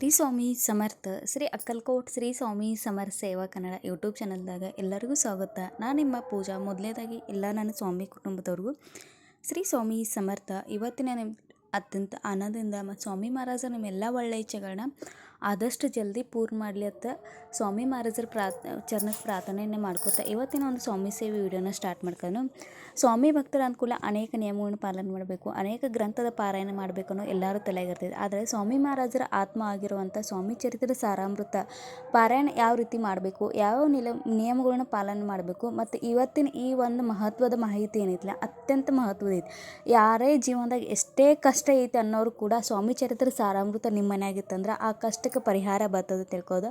ಶ್ರೀ ಸ್ವಾಮಿ ಸಮರ್ಥ, ಶ್ರೀ ಅಕ್ಕಲ್ಕೋಟ್ ಶ್ರೀ ಸ್ವಾಮಿ ಸಮರ್ಥ ಸೇವಾ ಕನ್ನಡ ಯೂಟ್ಯೂಬ್ ಚಾನಲ್ದಾಗ ಎಲ್ಲರಿಗೂ ಸ್ವಾಗತ. ನಾನು ನಿಮ್ಮ ಪೂಜಾ ಮೊದಲನೇದಾಗಿ ಎಲ್ಲ ನನ್ನ ಸ್ವಾಮಿ ಕುಟುಂಬದವ್ರಿಗೂ ಶ್ರೀ ಸ್ವಾಮಿ ಸಮರ್ಥ. ಇವತ್ತಿನ ನಿಮ್ಮ ಅತ್ಯಂತ ಆನಂದದಿಂದ ಮತ್ತು ಸ್ವಾಮಿ ಮಹಾರಾಜ ನಿಮ್ಮೆಲ್ಲ ಇಚ್ಛೆಗಳನ್ನ ಆದಷ್ಟು ಜಲ್ದಿ ಪೂರ್ಣ ಮಾಡಲಿ ಅಂತ ಸ್ವಾಮಿ ಮಹಾರಾಜರ ಪ್ರಾರ್ಥ ಚರಣಕ್ಕೆ ಪ್ರಾರ್ಥನೆಯನ್ನು ಮಾಡ್ಕೋತಾ ಇವತ್ತಿನ ಒಂದು ಸ್ವಾಮಿ ಸೇವೆ ವಿಡಿಯೋನ ಸ್ಟಾರ್ಟ್ ಮಾಡ್ಕೊಂಡು ಸ್ವಾಮಿ ಭಕ್ತರ ಅನುಕೂಲ ಅನೇಕ ನಿಯಮಗಳನ್ನು ಪಾಲನೆ ಮಾಡಬೇಕು, ಅನೇಕ ಗ್ರಂಥದ ಪಾರಾಯಣ ಮಾಡಬೇಕು ಅನ್ನೋ ಎಲ್ಲರೂ ತಲೆಗಿರ್ತದೆ ಆದರೆ ಸ್ವಾಮಿ ಮಹಾರಾಜರ ಆತ್ಮ ಆಗಿರುವಂಥ ಸ್ವಾಮಿ ಚರಿತ್ರೆ ಸಾರಾಮೃತ ಪಾರಾಯಣ ಯಾವ ರೀತಿ ಮಾಡಬೇಕು, ಯಾವ ನಿಲ, ನಿಯಮಗಳನ್ನ ಪಾಲನೆ ಮಾಡಬೇಕು, ಮತ್ತು ಇವತ್ತಿನ ಈ ಒಂದು ಮಹತ್ವದ ಮಾಹಿತಿ ಏನೈತಿಲ್ಲ ಅತ್ಯಂತ ಮಹತ್ವದ ಐತಿ. ಯಾರೇ ಜೀವನದಾಗ ಎಷ್ಟೇ ಕಷ್ಟ ಐತಿ ಅನ್ನೋರು ಕೂಡ ಸ್ವಾಮಿ ಚರಿತ್ರೆ ಸಾರಾಮೃತ ನಿಮ್ಮ ಮನೆಯಾಗಿತ್ತಂದ್ರೆ ಆ ಕಷ್ಟಕ್ಕೆ ಪರಿಹಾರ ಬರ್ತದೆ ತಿಳ್ಕೋದು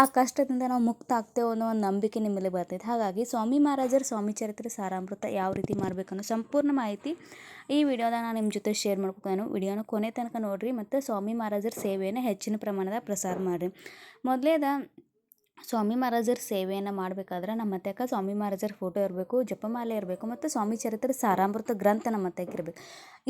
ಆ ಕಷ್ಟದಿಂದ ನಾವು ಮುಕ್ತ ಆಗ್ತೇವೆ ಅನ್ನೋ ಒಂದು ನಂಬಿಕೆ ನಿಮ್ಮಲ್ಲಿ ಬರ್ತೈತೆ. ಹಾಗಾಗಿ ಸ್ವಾಮಿ ಮಹಾರಾಜರ, ಸ್ವಾಮಿ ಚರಿತ್ರೆ, ಸಾರಾಮೃತ ಯಾವ ರೀತಿ ಮಾಡಬೇಕು ಅನ್ನೋ ಸಂಪೂರ್ಣ ಮಾಹಿತಿ ಈ ವಿಡಿಯೋದ ನಾನು ನಿಮ್ಮ ಜೊತೆ ಶೇರ್ ಮಾಡ್ಕೊತಾನು ವಿಡಿಯೋನ ಕೊನೆ ತನಕ ನೋಡಿರಿ ಮತ್ತು ಸ್ವಾಮಿ ಮಹಾರಾಜರ ಸೇವೆಯನ್ನು ಹೆಚ್ಚಿನ ಪ್ರಮಾಣದ ಪ್ರಸಾರ ಮಾಡಿರಿ. ಮೊದಲೇದ, ಸ್ವಾಮಿ ಮಹಾರಾಜರ ಸೇವೆಯನ್ನು ಮಾಡಬೇಕಾದ್ರೆ ನಮ್ಮ ಹತ್ಯಾಕ ಸ್ವಾಮಿ ಮಹಾರಾಜರ ಫೋಟೋ ಇರಬೇಕು, ಜಪಮಾಲೆ ಇರಬೇಕು ಮತ್ತು ಸ್ವಾಮಿ ಚರಿತ್ರೆ, ಸಾರಾಮೃತ ಗ್ರಂಥ ನಮ್ಮ ಹತ್ಯಾಕ ಇರಬೇಕು.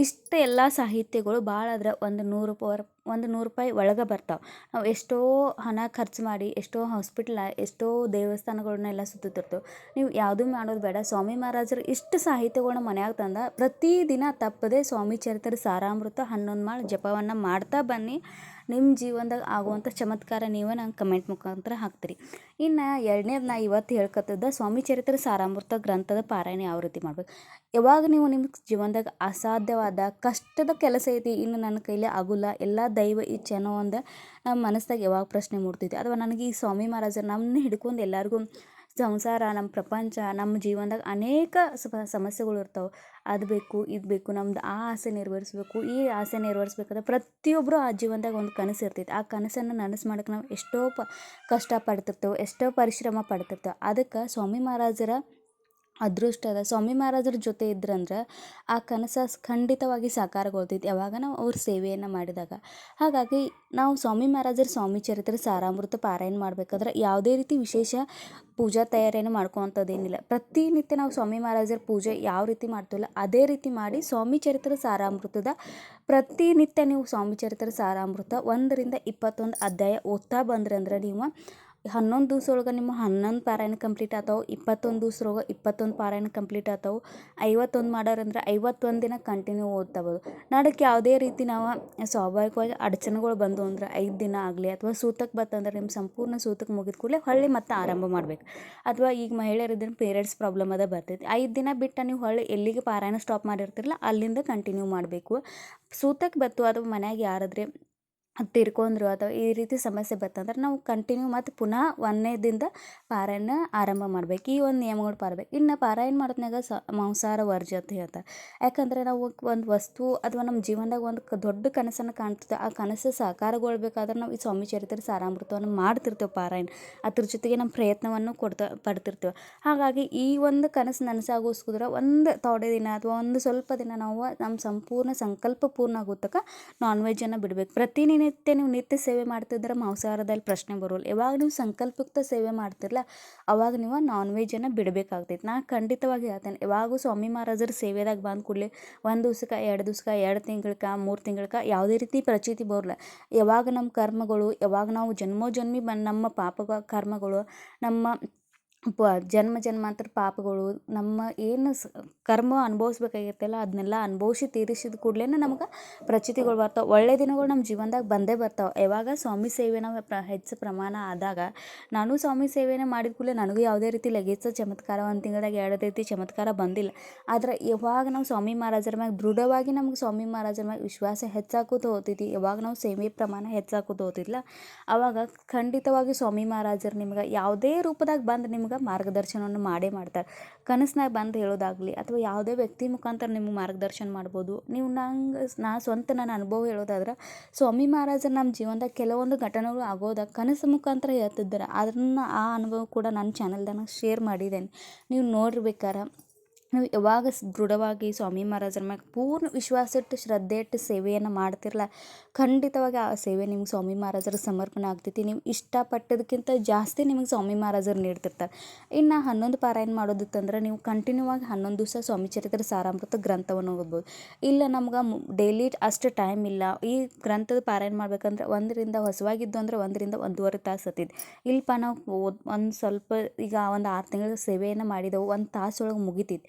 ಇಷ್ಟು ಎಲ್ಲ ಸಾಹಿತ್ಯಗಳು ಭಾಳ ಅದ್ರ ಒಂದು ನೂರು ರೂಪಾಯಿ ಒಂದು ನೂರು ರೂಪಾಯಿ ಒಳಗೆ ಬರ್ತಾವೆ. ನಾವು ಎಷ್ಟೋ ಹಣ ಖರ್ಚು ಮಾಡಿ, ಎಷ್ಟೋ ಹಾಸ್ಪಿಟ್ಲ ಎಷ್ಟೋ ದೇವಸ್ಥಾನಗಳನ್ನೆಲ್ಲ ಸುತ್ತುತ್ತಿರ್ತೇವೆ. ನೀವು ಯಾವುದೂ ಮಾಡೋದು ಬೇಡ. ಸ್ವಾಮಿ ಮಹಾರಾಜರು ಇಷ್ಟು ಸಾಹಿತ್ಯಗಳನ್ನ ಮನ್ಯಾಗ ತಂದ, ಪ್ರತಿದಿನ ತಪ್ಪದೆ ಸ್ವಾಮಿ ಚರಿತ್ರೆ, ಸಾರಾಮೃತ, ಹನ್ನೊಂದು ಮಾಡಿ ಜಪವನ್ನು ಮಾಡ್ತಾ ಬನ್ನಿ. ನಿಮ್ಮ ಜೀವನದಾಗ ಆಗುವಂಥ ಚಮತ್ಕಾರ ನೀವು ನಂಗೆ ಕಮೆಂಟ್ ಮುಖಾಂತರ ಹಾಕ್ತೀರಿ. ಇನ್ನು ಎರಡನೇದು ನಾ ಇವತ್ತು ಹೇಳ್ಕೊತಿದ್ದ ಸ್ವಾಮಿ ಚರಿತ್ರೆ, ಸಾರಾಮೃತ ಗ್ರಂಥದ ಪಾರಾಯಣ ಯಾವ ರೀತಿ ಮಾಡ್ಬೇಕು? ಯಾವಾಗ ನೀವು ನಿಮ್ಮ ಜೀವನದಾಗ ಅಸಾಧ್ಯವಾದ, ಕಷ್ಟದ ಕೆಲಸ ಐತಿ, ಇನ್ನು ನನ್ನ ಕೈಲಿ ಆಗೋಲ್ಲ, ಎಲ್ಲ ದೈವ ಇಚ್ಛೆ ಅನ್ನೋ ಒಂದು ನಮ್ಮ ಮನಸ್ಸಾಗ ಯಾವಾಗ ಪ್ರಶ್ನೆ ಮೂಡ್ತೈತಿ ಅಥವಾ ನನಗೆ ಈ ಸ್ವಾಮಿ ಮಹಾರಾಜರು ನಮ್ಮನ್ನ ಹಿಡ್ಕೊಂಡು ಎಲ್ಲರಿಗೂ ಸಂಸಾರ, ನಮ್ಮ ಪ್ರಪಂಚ, ನಮ್ಮ ಜೀವನದಾಗ ಅನೇಕ ಸಮಸ್ಯೆಗಳು ಇರ್ತಾವೆ. ಅದು ಬೇಕು, ಇದು ಬೇಕು, ನಮ್ದು ಆ ಆಸೆ ನೆರವೇರಿಸ್ಬೇಕು, ಈ ಆಸೆ ನೆರವೇರಿಸ್ಬೇಕಾದ್ರೆ ಪ್ರತಿಯೊಬ್ಬರು ಆ ಜೀವನದಾಗ ಒಂದು ಕನಸು ಇರ್ತೈತೆ. ಆ ಕನಸನ್ನು ನನಸು ಮಾಡೋಕ್ಕೆ ನಾವು ಎಷ್ಟೋ ಪ, ಕಷ್ಟ ಪಡ್ತಿರ್ತೇವೆ, ಎಷ್ಟೋ ಪರಿಶ್ರಮ ಪಡ್ತಿರ್ತೇವೆ. ಅದಕ್ಕೆ ಸ್ವಾಮಿ ಮಹಾರಾಜರ ಅದೃಷ್ಟ ಅದ. ಸ್ವಾಮಿ ಮಹಾರಾಜರ ಜೊತೆ ಇದ್ರಂದ್ರೆ ಆ ಕನಸ ಖಂಡಿತವಾಗಿ ಸಾಕಾರಗೊಳ್ತೈತಿ ಯಾವಾಗ ನಾವು ಅವ್ರ ಸೇವೆಯನ್ನು ಮಾಡಿದಾಗ. ಹಾಗಾಗಿ ನಾವು ಸ್ವಾಮಿ ಮಹಾರಾಜರ ಸ್ವಾಮಿ ಚರಿತ್ರೆ ಸಾರಾಮೃತ ಪಾರಾಯಣ ಮಾಡ್ಬೇಕಾದ್ರೆ ಯಾವುದೇ ರೀತಿ ವಿಶೇಷ ಪೂಜಾ ತಯಾರಿಯನ್ನು ಮಾಡ್ಕೊವಂಥದ್ದೇನಿಲ್ಲ ಪ್ರತಿನಿತ್ಯ ನಾವು ಸ್ವಾಮಿ ಮಹಾರಾಜರ ಪೂಜೆ ಯಾವ ರೀತಿ ಮಾಡ್ತೀವಲ್ಲ ಅದೇ ರೀತಿ ಮಾಡಿ ಸ್ವಾಮಿ ಚರಿತ್ರೆ ಸಾರಾಮೃತದ ಪ್ರತಿನಿತ್ಯ ನೀವು ಸ್ವಾಮಿ ಚರಿತ್ರೆ ಸಾರಾಮೃತ ಒಂದರಿಂದ ಇಪ್ಪತ್ತೊಂದು ಅಧ್ಯಾಯ ಓದ್ತಾ ಬಂದ್ರೆ ಅಂದ್ರೆ ನೀವು ಹನ್ನೊಂದು ದಿವ್ಸ ಒಳಗೆ ನಿಮ್ಮ ಹನ್ನೊಂದು ಪಾರಾಯಣ ಕಂಪ್ಲೀಟ್ ಆಗ್ತಾವೆ ಇಪ್ಪತ್ತೊಂದು ದಿವ್ಸರೊಳಗೆ ಇಪ್ಪತ್ತೊಂದು ಪಾರಾಯಣ ಕಂಪ್ಲೀಟ್ ಆಗ್ತಾವೆ ಐವತ್ತೊಂದು ಮಾಡೋರಂದ್ರೆ ಐವತ್ತೊಂದು ದಿನ ಕಂಟಿನ್ಯೂ ಓದ್ತಾವೆ ನಡಕ್ಕೆ ಯಾವುದೇ ರೀತಿ ನಾವು ಸ್ವಾಭಾವಿಕವಾಗಿ ಅಡಚಣೆಗಳು ಬಂದು ಅಂದ್ರೆ ಐದು ದಿನ ಆಗಲಿ ಅಥವಾ ಸೂತಕ್ಕೆ ಬತ್ತಂದ್ರೆ ನಿಮ್ಮ ಸಂಪೂರ್ಣ ಸೂತಕ್ಕೆ ಮುಗಿದ ಕೂಡಲೇ ಹೊಳ್ಳಿ ಮತ್ತೆ ಆರಂಭ ಮಾಡ್ಬೇಕು. ಅಥವಾ ಈಗ ಮಹಿಳೆಯರಿದ್ರೆ ಪೇರೆಂಟ್ಸ್ ಪ್ರಾಬ್ಲಮ್ ಅದ ಬರ್ತೈತಿ. ಐದು ದಿನ ಬಿಟ್ಟು ನೀವು ಹೊಳ್ಳಿ ಎಲ್ಲಿಗೆ ಪಾರಾಯಣ ಸ್ಟಾಪ್ ಮಾಡಿರ್ತಿರಲ್ಲ ಅಲ್ಲಿಂದ ಕಂಟಿನ್ಯೂ ಮಾಡಬೇಕು. ಸೂತಕ್ಕೆ ಬತ್ತು ಅಥವಾ ಮನ್ಯಾಗ ಯಾರಾದ್ರೆ ತೀರ್ಕೊಂಡ್ರು. ಅಥವಾ ಈ ರೀತಿ ಸಮಸ್ಯೆ ಬತ್ತಂದ್ರೆ ನಾವು ಕಂಟಿನ್ಯೂ ಮತ್ತು ಪುನಃ ಒಂದನೇದಿಂದ ಪಾರಾಯಣ ಆರಂಭ ಮಾಡ್ಬೇಕು. ಈ ಒಂದು ನಿಯಮಗಳು ಪಾರ್ಬೇಕು. ಇನ್ನು ಪಾರಾಯಣ ಮಾಡೋದ್ನಾಗ ಸ ಮಾಂಸಾಹಾರ ವರ್ಜ್ಯ ಅಂತ ಹೇಳ್ತಾರೆ. ಯಾಕಂದರೆ ನಾವು ಒಂದು ವಸ್ತು ಅಥವಾ ನಮ್ಮ ಜೀವನದಾಗ ಒಂದು ದೊಡ್ಡ ಕನಸನ್ನು ಕಾಣ್ತದೆ. ಆ ಕನಸು ಸಾಕಾರಗೊಳ್ಬೇಕಾದ್ರೆ ನಾವು ಈ ಸ್ವಾಮಿ ಚರಿತ್ರೆ ಸಾರಾಮೃತವನ್ನು ಮಾಡ್ತಿರ್ತೇವೆ ಪಾರಾಯಣ. ಅದ್ರ ಜೊತೆಗೆ ನಮ್ಮ ಪ್ರಯತ್ನವನ್ನು ಕೊಡ್ತಾ ಪಡ್ತಿರ್ತೇವೆ. ಹಾಗಾಗಿ ಈ ಒಂದು ಕನಸು ನನಸಾಗೋಸ್ಕರ ಒಂದು ತೋಡೆ ದಿನ ಅಥವಾ ಒಂದು ಸ್ವಲ್ಪ ದಿನ ನಾವು ನಮ್ಮ ಸಂಪೂರ್ಣ ಸಂಕಲ್ಪ ಪೂರ್ಣ ಆಗೋ ತನಕ ನಾನ್ ವೆಜ್ಜನ್ನು ಬಿಡಬೇಕು ಪ್ರತಿನಿತ್ಯ ನಿತ್ಯ ನೀವು ನಿತ್ಯ ಸೇವೆ ಮಾಡ್ತಿದ್ರೆ ಮಾಂಸಾಹಾರದಲ್ಲಿ ಪ್ರಶ್ನೆ ಬರೋಲ್ಲ. ಯಾವಾಗ ನೀವು ಸಂಕಲ್ಪಯುಕ್ತ ಸೇವೆ ಮಾಡ್ತಿರಲ್ಲ ಅವಾಗ ನೀವು ನಾನ್ ವೆಜ್ಜನ್ನು ಬಿಡಬೇಕಾಗ್ತೈತೆ. ನಾ ಖಂಡಿತವಾಗಿ ಹೇಳ್ತೇನೆ ಯಾವಾಗೂ ಸ್ವಾಮಿ ಮಹಾರಾಜರ ಸೇವೆದಾಗ ಬಂದ ಕೂಡಲೇ ಒಂದು ದಿವ್ಸಕ್ಕೆ, ಎರಡು ದಿವ್ಸಕ್ಕೆ, ಎರಡು ತಿಂಗ್ಳಕ್ಕೆ ಮೂರು ತಿಂಗಳಕ್ಕೆ ಯಾವುದೇ ರೀತಿ ಪ್ರಚೀತಿ ಬರಲ್ಲ. ಯಾವಾಗ ನಮ್ಮ ಕರ್ಮಗಳು ಯಾವಾಗ ನಾವು ಜನ್ಮೋ ಜನ್ಮಿ ಬಂದು ನಮ್ಮ ಪಾಪ ಕರ್ಮಗಳು, ನಮ್ಮ ಪ ಜನ್ಮ ಜನ್ಮಾಂತರ ಪಾಪಗಳು ನಮ್ಮ ಏನು ಸ್ ಕರ್ಮ ಅನುಭವಿಸ್ಬೇಕಾಗಿರ್ತಲ್ಲ ಅದನ್ನೆಲ್ಲ ಅನುಭವಿಸಿ ತೀರಿಸಿದ ಕೂಡಲೇ ನಮ್ಗೆ ಪ್ರಚಿತಿಗಳು ಬರ್ತಾವೆ. ಒಳ್ಳೆಯ ದಿನಗಳು ನಮ್ಮ ಜೀವನದಾಗ ಬಂದೇ ಬರ್ತಾವೆ. ಯಾವಾಗ ಸ್ವಾಮಿ ಸೇವೆನ ಪ್ರ ಹೆಚ್ಚು ಪ್ರಮಾಣ ಆದಾಗ ನಾನು ಸ್ವಾಮಿ ಸೇವೆನೇ ಮಾಡಿದ ಕೂಡಲೇ ನನಗೂ ಯಾವುದೇ ರೀತಿ ಲಗೇಜ್ ಚಮತ್ಕಾರ ಒಂದು ತಿಂಗಳಾಗ ಎರಡು ರೀತಿ ಚಮತ್ಕಾರ ಬಂದಿಲ್ಲ. ಆದ್ರೆ ಯಾವಾಗ ನಾವು ಸ್ವಾಮಿ ಮಹಾರಾಜರ ಮ್ಯಾಗ ದೃಢವಾಗಿ ನಮ್ಗೆ ಸ್ವಾಮಿ ಮಹಾರಾಜರ ಮ್ಯಾಗ ವಿಶ್ವಾಸ ಹೆಚ್ಚಾಕೋತ ಹೋಗ್ತೈತಿ ಯಾವಾಗ ನಾವು ಸೇವೆ ಪ್ರಮಾಣ ಹೆಚ್ಚಾಕೋತ ಹೋಗ್ತಿದ್ಲ ಆವಾಗ ಖಂಡಿತವಾಗಿ ಸ್ವಾಮಿ ಮಹಾರಾಜರು ನಿಮ್ಗೆ ಯಾವುದೇ ರೂಪದಾಗ ಬಂದು ನಿಮ್ಗೆ ಮಾರ್ಗದರ್ಶನವನ್ನು ಮಾಡೇ ಮಾಡ್ತಾರೆ? ಕನಸ್ನಾಗ ಬಂದು ಹೇಳೋದಾಗಲಿ ಅಥವಾ ಯಾವುದೇ ವ್ಯಕ್ತಿ ಮುಖಾಂತರ ನಿಮ್ಗೆ ಮಾರ್ಗದರ್ಶನ ಮಾಡ್ಬೋದು? ನೀವು ನಂಗೆ, ನಾ ಸ್ವಂತ ನನ್ನ ಅನುಭವ ಹೇಳೋದಾದ್ರೆ, ಸ್ವಾಮಿ ಮಹಾರಾಜರು ನಮ್ಮ ಜೀವನದಾಗ ಕೆಲವೊಂದು ಘಟನೆಗಳು ಆಗೋದಾಗ ಕನಸು ಮುಖಾಂತರ ಹೇಳ್ತಿದ್ದಾರೆ. ಅದನ್ನು ಆ ಅನುಭವ ಕೂಡ ನನ್ನ ಚಾನಲ್ದಾಗ ಶೇರ್ ಮಾಡಿದ್ದೇನೆ. ನೀವು ನೋಡಿರ್ಬೇಕಾರೆ ನೀವು ಯಾವಾಗ ದೃಢವಾಗಿ ಸ್ವಾಮಿ ಮಹಾರಾಜರ ಮ್ಯಾಗ ಪೂರ್ಣ ವಿಶ್ವಾಸ ಇಟ್ಟು ಶ್ರದ್ಧೆ ಇಟ್ಟು ಸೇವೆಯನ್ನು ಮಾಡ್ತಿರಲ್ಲ ಖಂಡಿತವಾಗಿ ಆ ಸೇವೆ ನಿಮ್ಗೆ ಸ್ವಾಮಿ ಮಹಾರಾಜರ ಸಮರ್ಪಣೆ ಆಗ್ತೈತಿ. ನೀವು ಇಷ್ಟಪಟ್ಟದಕ್ಕಿಂತ ಜಾಸ್ತಿ ನಿಮಗೆ ಸ್ವಾಮಿ ಮಹಾರಾಜರು ನೀಡ್ತಿರ್ತಾರೆ. ಇನ್ನು ಹನ್ನೊಂದು ಪಾರಾಯಣ ಮಾಡೋದಿತ್ತಂದ್ರೆ ನೀವು ಕಂಟಿನ್ಯೂ ಆಗಿ ಹನ್ನೊಂದು ದಿವಸ ಸ್ವಾಮಿ ಚರಿತ್ರೆ ಸಾರಾಮೃತ ಗ್ರಂಥವನ್ನು ಓದ್ಬೋದು. ಇಲ್ಲ ನಮ್ಗೆ ಡೈಲಿ ಅಷ್ಟು ಟೈಮ್ ಇಲ್ಲ. ಈ ಗ್ರಂಥದ ಪಾರಾಯಣ ಮಾಡ್ಬೇಕಂದ್ರೆ ಒಂದರಿಂದ ಹೊಸವಾಗಿದ್ದು ಅಂದ್ರೆ ಒಂದರಿಂದ ಒಂದೂವರೆ ತಾಸು ಹತ್ತಿದ್ದು ಪಾ ನಾವು ಓದ್ ಒಂದು ಸ್ವಲ್ಪ ಈಗ ಒಂದು ಆರು ತಿಂಗಳ ಸೇವೆಯನ್ನು ಮಾಡಿದೆವು, ಒಂದು ತಾಸೊಳಗೆ ಮುಗಿತೈತಿ.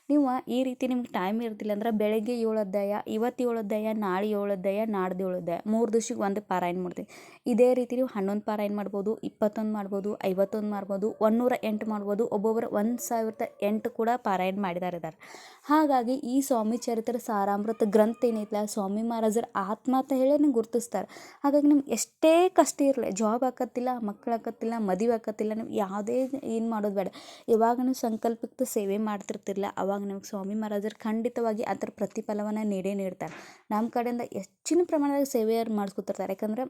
ನೀವು ಈ ರೀತಿ ನಿಮ್ಗೆ ಟೈಮ್ ಇರ್ತಿಲ್ಲ ಅಂದ್ರೆ ಬೆಳಗ್ಗೆ ಏಳು ಅಧ್ಯಾಯ, ಇವತ್ತು ಏಳು ಅಧ್ಯಾಯ, ನಾಳೆ ಏಳು ಅಧ್ಯಾಯ, ನಾಡ್ದು ಏಳು ಅಧ್ಯಾಯ. ಮೂರು ದಿವ್ಸಕ್ಕೆ ಒಂದು ಪಾರಾಯಣ ಮಾಡ್ತೀವಿ. ಇದೇ ರೀತಿ ನೀವು ಹನ್ನೊಂದು ಪಾರಾಯಣ ಮಾಡ್ಬೋದು, ಇಪ್ಪತ್ತೊಂದು ಮಾಡ್ಬೋದು, ಐವತ್ತೊಂದು ಮಾಡ್ಬೋದು ಒಂದೂರ ಎಂಟು ಮಾಡ್ಬೋದು, ಒಬ್ಬೊಬ್ಬರು ಒಂದು ಸಾವಿರದ ಎಂಟು ಕೂಡ ಪಾರಾಯಣ ಮಾಡಿದಾರೆ ಇದ್ದಾರೆ ಹಾಗಾಗಿ ಈ ಸ್ವಾಮಿ ಚರಿತ್ರೆ ಸಾರಾಮೃತ ಗ್ರಂಥ ಏನೈತಲ್ಲ ಸ್ವಾಮಿ ಮಹಾರಾಜರ ಆತ್ಮ ಅಂತ ಹೇಳಿ ಗುರುತಿಸ್ತಾರೆ. ಹಾಗಾಗಿ ನಿಮ್ಗೆ ಎಷ್ಟೇ ಕಷ್ಟ ಇರಲಿ ಜಾಬ್ ಆಕತ್ತಿಲ್ಲ, ಮಕ್ಳು ಆಕತ್ತಿಲ್ಲ, ಮದುವೆ ಹಾಕತ್ತಿಲ್ಲ ನೀವು ಯಾವುದೇ ಏನು ಮಾಡೋದು ಬೇಡ. ಇವಾಗ ನೀವು ಸಂಕಲ್ಪಕ್ಕೆ ಸೇವೆ ಮಾಡ್ತಿರ್ತಿರಲಿಲ್ಲ ಅವಾಗ ನಿಮ್ಗೆ ಸ್ವಾಮಿ ಮಹಾರಾಜರು ಖಂಡಿತವಾಗಿ ಅದರ ಪ್ರತಿಫಲವನ್ನು ನೀಡೇ ನೀಡ್ತಾರೆ. ನಮ್ಮ ಕಡೆಯಿಂದ ಹೆಚ್ಚಿನ ಪ್ರಮಾಣದಾಗ ಸೇವೆಯವ್ರು ಮಾಡಿಸ್ಕೊತಿರ್ತಾರೆ. ಯಾಕಂದ್ರೆ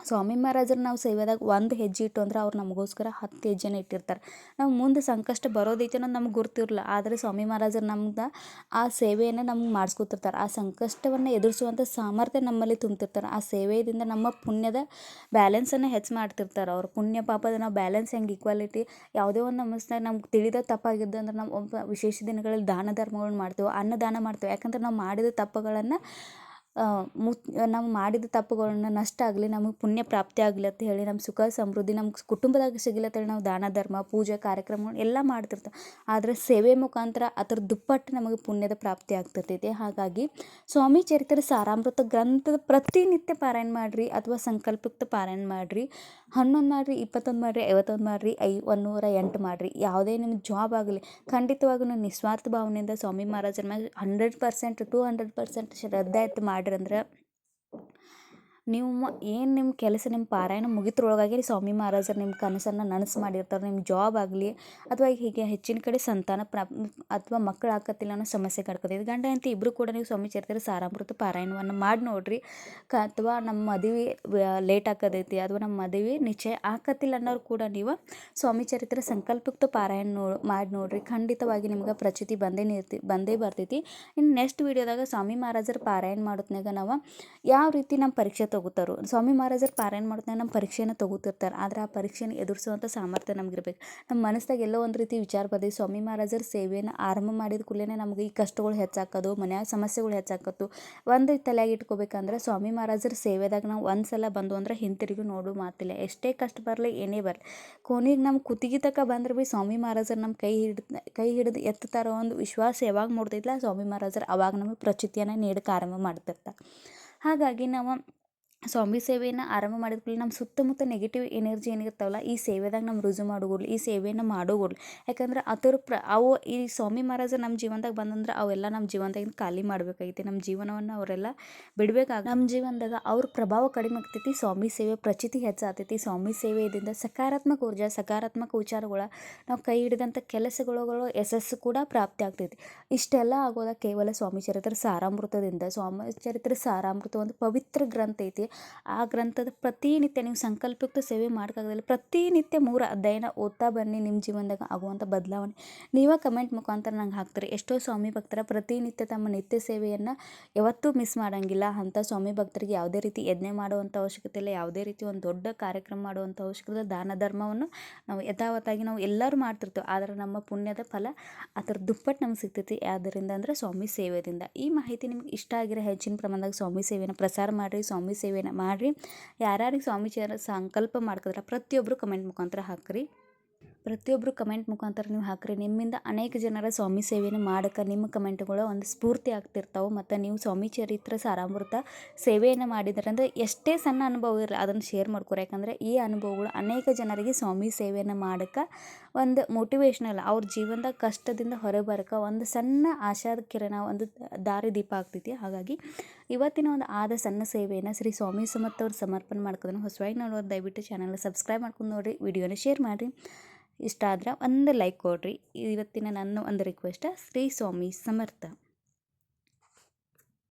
ಸ್ವಾಮಿ ಮಹಾರಾಜರು ನಾವು ಸೇವೆದಾಗ ಒಂದು ಹೆಜ್ಜೆ ಇಟ್ಟು ಅಂದ್ರೆ ಅವ್ರು ನಮಗೋಸ್ಕರ ಹತ್ತು ಹೆಜ್ಜೆನ ಇಟ್ಟಿರ್ತಾರೆ. ನಾವು ಮುಂದೆ ಸಂಕಷ್ಟ ಬರೋದೈತೆ ಅನ್ನೋದು ನಮ್ಗೆ ಗುರ್ತಿರಲ್ಲ. ಆದರೆ ಸ್ವಾಮಿ ಮಹಾರಾಜರು ನಮ್ಗೆ ಆ ಸೇವೆಯನ್ನು ನಮ್ಗೆ ಮಾಡಿಸ್ಕೊತಿರ್ತಾರೆ. ಆ ಸಂಕಷ್ಟವನ್ನು ಎದುರಿಸುವಂಥ ಸಾಮರ್ಥ್ಯ ನಮ್ಮಲ್ಲಿ ತುಂಬ್ತಿರ್ತಾರೆ. ಆ ಸೇವೆಯಿಂದ ನಮ್ಮ ಪುಣ್ಯದ ಬ್ಯಾಲೆನ್ಸನ್ನು ಹೆಚ್ಚು ಮಾಡ್ತಿರ್ತಾರೆ ಅವ್ರು. ಪುಣ್ಯ ಪಾಪದ ನಾವು ಬ್ಯಾಲೆನ್ಸ್ ಹೆಂಗೆ ಈಕ್ವಾಲಿಟಿ ಯಾವುದೇ ಒಂದು ನಮಸ್ತೆ ನಮ್ಗೆ ತಿಳಿದ ತಪ್ಪಾಗಿದ್ದು ಅಂದ್ರೆ ನಾವು ವಿಶೇಷ ದಿನಗಳಲ್ಲಿ ದಾನ ಧರ್ಮಗಳನ್ನ ಮಾಡ್ತೇವೆ, ಅನ್ನದಾನ ಮಾಡ್ತೇವೆ. ಯಾಕಂದ್ರೆ ನಾವು ಮಾಡಿದ ತಪ್ಪುಗಳನ್ನು ಮುತ್, ನಾವು ಮಾಡಿದ ತಪ್ಪುಗಳನ್ನ ನಷ್ಟ ಆಗಲಿ, ನಮಗೆ ಪುಣ್ಯ ಪ್ರಾಪ್ತಿ ಆಗಲಿ ಅಂತ ಹೇಳಿ ನಮ್ಮ ಸುಖ ಸಮೃದ್ಧಿ ನಮ್ಮ ಕುಟುಂಬದಾಗ ಸಿಗಲಿ ಅಂತೇಳಿ ನಾವು ದಾನ, ಧರ್ಮ, ಪೂಜೆ ಕಾರ್ಯಕ್ರಮ ಎಲ್ಲ ಮಾಡ್ತಿರ್ತೇವೆ. ಆದರೆ ಸೇವೆ ಮುಖಾಂತರ ಅದ್ರ ದುಪ್ಪಟ್ಟು ನಮಗೆ ಪುಣ್ಯದ ಪ್ರಾಪ್ತಿ ಆಗ್ತಿರ್ತೈತಿ. ಹಾಗಾಗಿ ಸ್ವಾಮಿ ಚರಿತ್ರೆ ಸಾರಾಮೃತ ಗ್ರಂಥದ ಪ್ರತಿನಿತ್ಯ ಪಾರಾಯಣ ಮಾಡಿರಿ ಅಥವಾ ಸಂಕಲ್ಪಯುಕ್ತ ಪಾರಾಯಣ ಮಾಡಿರಿ. ಹನ್ನೊಂದು ಮಾಡಿರಿ, ಇಪ್ಪತ್ತೊಂದು ಮಾಡಿರಿ, ಐವತ್ತೊಂದು ಮಾಡಿರಿ, ಐ ಒಂದೂರ ಎಂಟು ಮಾಡಿರಿ. ಯಾವುದೇ ನಿಮ್ಮ ಜಾಬ್ ಆಗಲಿ ಖಂಡಿತವಾಗೂ ನಿಸ್ವಾರ್ಥ ಭಾವನೆಯಿಂದ ಸ್ವಾಮಿ ಮಹಾರಾಜರ ಮೇಲೆ hundred percent to hundred percent ಶ್ರದ್ಧೆ ಇಟ್ಟು ಮಾಡಿರಂದ್ರೆ ನೀವು ಏನು ನಿಮ್ಮ ಕೆಲಸ ನಿಮ್ಮ ಪಾರಾಯಣ ಮುಗಿತ್ರೊಳಗಾಗಿ ಸ್ವಾಮಿ ಮಹಾರಾಜರು ನಿಮ್ಮ ಕನಸನ್ನು ನನಸು ಮಾಡಿರ್ತಾರೆ ನಿಮ್ಮ ಜಾಬ್ ಆಗಲಿ ಅಥವಾ ಹೀಗೆ ಹೆಚ್ಚಿನ ಕಡೆ ಸಂತಾನ ಪ್ರಾಪ್ ಅಥವಾ ಮಕ್ಕಳು ಹಾಕತ್ತಿಲ್ಲ ಅನ್ನೋ ಸಮಸ್ಯೆ ಕಾಡ್ಕೊತೈತಿ ಗಂಡ ಅಂತ ಇಬ್ಬರು ಕೂಡ ನೀವು ಸ್ವಾಮಿ ಚರಿತ್ರೆ ಸಾರಾಮೃತ ಪಾರಾಯಣವನ್ನು ಮಾಡಿ ನೋಡ್ರಿ. ಕ ಅಥವಾ ನಮ್ಮ ಮದುವೆ ಲೇಟ್ ಆಕತೈತಿ, ಅಥವಾ ನಮ್ಮ ಮದುವೆ ನಿಶ್ಚಯ ಆಕತ್ತಿಲ್ಲ ಅನ್ನೋರು ಕೂಡ ನೀವು ಸ್ವಾಮಿ ಚರಿತ್ರೆ ಸಂಕಲ್ಪಯುಕ್ತ ಪಾರಾಯಣ ನೋ ಮಾಡಿ ನೋಡ್ರಿ. ಖಂಡಿತವಾಗಿ ನಿಮ್ಗೆ ಪ್ರಚಿತಿ ಬಂದೇ ನಿರ್ತಿ ಬಂದೇ ಬರ್ತೈತಿ. ಇನ್ನು ನೆಕ್ಸ್ಟ್ ವೀಡಿಯೋದಾಗ ಸ್ವಾಮಿ ಮಹಾರಾಜರ ಪಾರಾಯಣ ಮಾಡೋತ್ನಾಗ ನಾವು ಯಾವ ರೀತಿ ನಮ್ಮ ಪರೀಕ್ಷೆ ತಗೋತಾರೋ. ಸ್ವಾಮಿ ಮಹಾರಾಜರು ಪಾರಾಯಣ ಮಾಡ್ತಾರೆ ನಮ್ಮ ಪರೀಕ್ಷೆನ ತಗೋತಿರ್ತಾರೆ. ಆದರೆ ಆ ಪರೀಕ್ಷೆನ ಎದುರಿಸುವಂಥ ಸಾಮರ್ಥ್ಯ ನಮಗಿರ್ಬೇಕು. ನಮ್ಮ ಮನಸ್ಸಾಗ ಎಲ್ಲೋ ಒಂದು ರೀತಿ ವಿಚಾರ ಬರ್ತೈತಿ ಸ್ವಾಮಿ ಮಹಾರಾಜರ ಸೇವೆಯನ್ನು ಆರಂಭ ಮಾಡಿದ ಕೂಡಲೇ ನಮಗೆ ಈ ಕಷ್ಟಗಳು ಹೆಚ್ಚಾಕೋದು, ಮನ್ಯಾಗ ಸಮಸ್ಯೆಗಳು ಹೆಚ್ಚಾಕತ್ತು. ಒಂದು ತಲೆಯಾಗಿ ಇಟ್ಕೋಬೇಕಂದ್ರೆ ಸ್ವಾಮಿ ಮಹಾರಾಜರ ಸೇವೆದಾಗ ನಾವು ಒಂದು ಸಲ ಬಂದು ಅಂದ್ರೆ ಹಿಂತಿರುಗಿ ನೋಡು ಮಾತಿಲ್ಲ. ಎಷ್ಟೇ ಕಷ್ಟ ಬರಲಿ ಏನೇ ಬರಲಿ. ಕೊನೆಗೆ ನಮ್ಮ ಕುತ್ತಿಗೆ ತಕ ಬಂದ್ರೆ ಭೀ ಸ್ವಾಮಿ ಮಹಾರಾಜರು ನಮ್ಮ ಕೈ ಹಿಡಿದು ಕೈ ಹಿಡಿದು ಎತ್ತುತ್ತಾರೋ ಒಂದು ವಿಶ್ವಾಸ ಯಾವಾಗ ಮೂಡ್ತೈತಲ್ಲ ಸ್ವಾಮಿ ಮಹಾರಾಜರು ಅವಾಗ ನಮಗೆ ಪ್ರಚಿತಿಯನ್ನು ನೀಡಕ್ಕೆ ಆರಂಭ ಮಾಡ್ತಿರ್ತಾರೆ. ಹಾಗಾಗಿ ನಾವು ಸ್ವಾಮಿ ಸೇವೆಯನ್ನು ಆರಂಭ ಮಾಡಿದ ಕೂಡಲೇ ನಮ್ಮ ಸುತ್ತಮುತ್ತ ನೆಗೆಟಿವ್ ಎನರ್ಜಿ ಏನಿರ್ತಾವಲ್ಲ ಈ ಸೇವೆದಾಗ ನಮ್ಮ ರುಜು ಮಾಡೋಗೊಡ್ಲಿ, ಈ ಸೇವೆಯನ್ನು ಮಾಡೋಗೊಡ್ಲಿ. ಯಾಕಂದ್ರೆ ಅದರ ಪ್ರ, ಅವು ಈ ಸ್ವಾಮಿ ಮಹಾರಾಜ ನಮ್ಮ ಜೀವನದಾಗ ಬಂದಂದ್ರೆ ಅವೆಲ್ಲ ನಮ್ಮ ಜೀವನದಾಗಿಂದ ಖಾಲಿ ಮಾಡಬೇಕಾಗೈತಿ. ನಮ್ಮ ಜೀವನವನ್ನು ಅವರೆಲ್ಲ ಬಿಡಬೇಕಾಗ ನಮ್ಮ ಜೀವನದಾಗ ಅವ್ರ ಪ್ರಭಾವ ಕಡಿಮೆ ಆಗ್ತೈತಿ ಸ್ವಾಮಿ ಸೇವೆ ಪ್ರಚಿತಿ ಹೆಚ್ಚಾಗ್ತೈತಿ ಸ್ವಾಮಿ ಸೇವೆಯಿಂದ ಸಕಾರಾತ್ಮಕ ಊರ್ಜಾ, ಸಕಾರಾತ್ಮಕ ವಿಚಾರಗಳ, ನಾವು ಕೈ ಹಿಡಿದಂಥ ಕೆಲಸಗಳು ಯಶಸ್ಸು ಕೂಡ ಪ್ರಾಪ್ತಿ ಆಗ್ತೈತಿ. ಇಷ್ಟೆಲ್ಲ ಆಗೋದ ಕೇವಲ ಸ್ವಾಮಿ ಚರಿತ್ರೆ ಸಾರಾಮೃತದಿಂದ. ಸ್ವಾಮಿ ಚರಿತ್ರೆ ಸಾರಾಮೃತ ಒಂದು ಪವಿತ್ರ ಗ್ರಂಥ ಐತಿ. ಆ ಗ್ರಂಥದ ಪ್ರತಿನಿತ್ಯ ನೀವು ಸಂಕಲ್ಪಕ್ಕೆ ಸೇವೆ ಮಾಡೋಕ್ಕಾಗದಿಲ್ಲ. ಪ್ರತಿನಿತ್ಯ ಮೂರು ಅಧ್ಯಯನ ಓದ್ತಾ ಬನ್ನಿ ನಿಮ್ಮ ಜೀವನದಾಗ ಆಗುವಂಥ ಬದಲಾವಣೆ. ನೀವೇ ಕಮೆಂಟ್ ಮುಖಾಂತರ ನಂಗೆ ಹಾಕ್ತಾರೆ. ಎಷ್ಟೋ ಸ್ವಾಮಿ ಭಕ್ತರ ಪ್ರತಿನಿತ್ಯ ತಮ್ಮ ನಿತ್ಯ ಸೇವೆಯನ್ನು ಯಾವತ್ತೂ ಮಿಸ್ ಮಾಡೋಂಗಿಲ್ಲ. ಅಂಥ ಸ್ವಾಮಿ ಭಕ್ತರಿಗೆ ಯಾವುದೇ ರೀತಿ ಯಜ್ಞೆ ಮಾಡುವಂಥ ಅವಶ್ಯಕತೆ ಇಲ್ಲ. ಯಾವುದೇ ರೀತಿ ಒಂದು ದೊಡ್ಡ ಕಾರ್ಯಕ್ರಮ ಮಾಡುವಂಥ ಅವಶ್ಯಕತೆ ದಾನ ಧರ್ಮವನ್ನು ನಾವು ಯಥಾವತ್ತಾಗಿ ನಾವು ಎಲ್ಲರೂ ಮಾಡ್ತಿರ್ತೇವೆ. ಆದರೆ ನಮ್ಮ ಪುಣ್ಯದ ಫಲ ಅದರ ದುಪ್ಪಟ್ಟು ನಮ್ಗೆ ಸಿಗ್ತೈತಿ. ಯಾವುದರಿಂದ ಅಂದರೆ ಸ್ವಾಮಿ ಸೇವೆಯಿಂದ. ಈ ಮಾಹಿತಿ ನಿಮ್ಗೆ ಇಷ್ಟ ಆಗಿರೋ ಹೆಚ್ಚಿನ ಪ್ರಮಾಣದಾಗ ಸ್ವಾಮಿ ಸೇವೆಯನ್ನು ಪ್ರಸಾರ ಮಾಡಿರಿ. ಸ್ವಾಮಿ ಸೇವೆ ಸೇವೆನ ಮಾಡಿರಿ. ಯಾರ್ಯಾರಿಗೆ ಸ್ವಾಮೀಜಿಯರ ಸಂಕಲ್ಪ ಮಾಡ್ಕೋದ್ರ ಪ್ರತಿಯೊಬ್ಬರು ಕಮೆಂಟ್ ಮುಖಾಂತರ ಹಾಕಿರಿ. ಪ್ರತಿಯೊಬ್ಬರು ಕಮೆಂಟ್ ಮುಖಾಂತರ ನೀವು ಹಾಕ್ರಿ. ನಿಮ್ಮಿಂದ ಅನೇಕ ಜನರ ಸ್ವಾಮಿ ಸೇವೆಯನ್ನು ಮಾಡಕ್ಕೆ ನಿಮ್ಮ ಕಮೆಂಟ್ಗಳು ಒಂದು ಸ್ಫೂರ್ತಿ ಆಗ್ತಿರ್ತಾವೆ ಮತ್ತು ನೀವು ಸ್ವಾಮಿ ಚರಿತ್ರ ಸಾರಾಮೃತ ಸೇವೆಯನ್ನು ಮಾಡಿದ್ರೆ ಅಂದರೆ ಎಷ್ಟೇ ಸಣ್ಣ ಅನುಭವ ಇರಲಿ ಅದನ್ನು ಶೇರ್ ಮಾಡ್ಕೊರಿ. ಯಾಕಂದರೆ ಈ ಅನುಭವಗಳು ಅನೇಕ ಜನರಿಗೆ ಸ್ವಾಮಿ ಸೇವೆಯನ್ನು ಮಾಡಕ್ಕೆ ಒಂದು ಮೋಟಿವೇಶ್ನಲ್ ಅವ್ರ ಜೀವನದ ಕಷ್ಟದಿಂದ ಹೊರಬರಕ್ಕೆ ಒಂದು ಸಣ್ಣ ಆಶಾದ ಕಿರಣ, ಒಂದು ದಾರಿ ದೀಪ ಆಗ್ತೈತಿ. ಹಾಗಾಗಿ ಇವತ್ತಿನ ಒಂದು ಆದ ಸಣ್ಣ ಸೇವೆಯನ್ನು ಶ್ರೀ ಸ್ವಾಮಿ ಸಮರ್ಥ ಅವ್ರು ಸಮರ್ಪಣೆ ಮಾಡ್ಕೋದನ್ನು ಹೊಸವಾಗಿ ನೋಡೋದು ದಯವಿಟ್ಟು ಚಾನಲ್ ಸಬ್ಸ್ಕ್ರೈಬ್ ಮಾಡ್ಕೊಂಡು ನೋಡಿರಿ. ವಿಡಿಯೋನ ಶೇರ್ ಮಾಡಿರಿ. ಇಷ್ಟ ಆದ್ರೆ ಒಂದು ಲೈಕ್ ಕೊಡಿರಿ. ಇವತ್ತಿನ ನನ್ನ ಒಂದು ರಿಕ್ವೆಸ್ಟ್ ಶ್ರೀ ಸ್ವಾಮಿ ಸಮರ್ಥ.